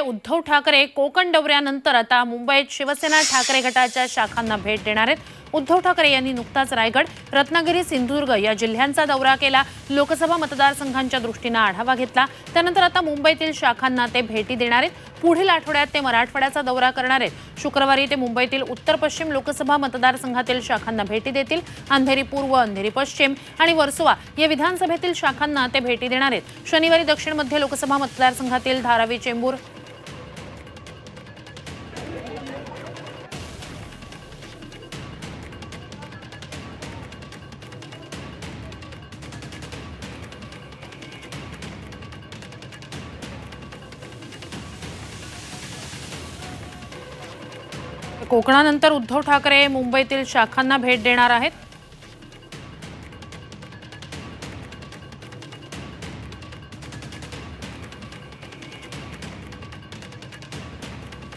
उद्धव ठाकरे कोकण दौऱ्यानंतर आता मुंबईत शिवसेना ठाकरे गटाच्या शाखांना भेट देणार आहेत. उद्धव ठाकरे यांनी नुकताच रायगड रत्नागिरी सिंधुदुर्ग या जिल्ह्यांचा दौरा केला. लोकसभा मतदारसंघांच्या दृष्टीनं आढावा घेतला. त्यानंतर आता मुंबईतील शाखांना ते भेटी देणार आहेत. पुढील आठवड्यात ते मराठवाड्याचा दौरा करणार आहेत. शुक्रवारी ते मुंबईतील उत्तर पश्चिम लोकसभा मतदारसंघातील शाखांना भेटी देतील. अंधेरी पूर्व अंधेरी पश्चिम आणि वर्सोवा या विधानसभेतील शाखांना ते भेटी देणार आहेत. शनिवारी दक्षिण मध्य लोकसभा मतदारसंघातील धारावी चेंबूर कोकणानंतर उद्धव ठाकरे मुंबईतील शाखांना भेट देणार आहेत.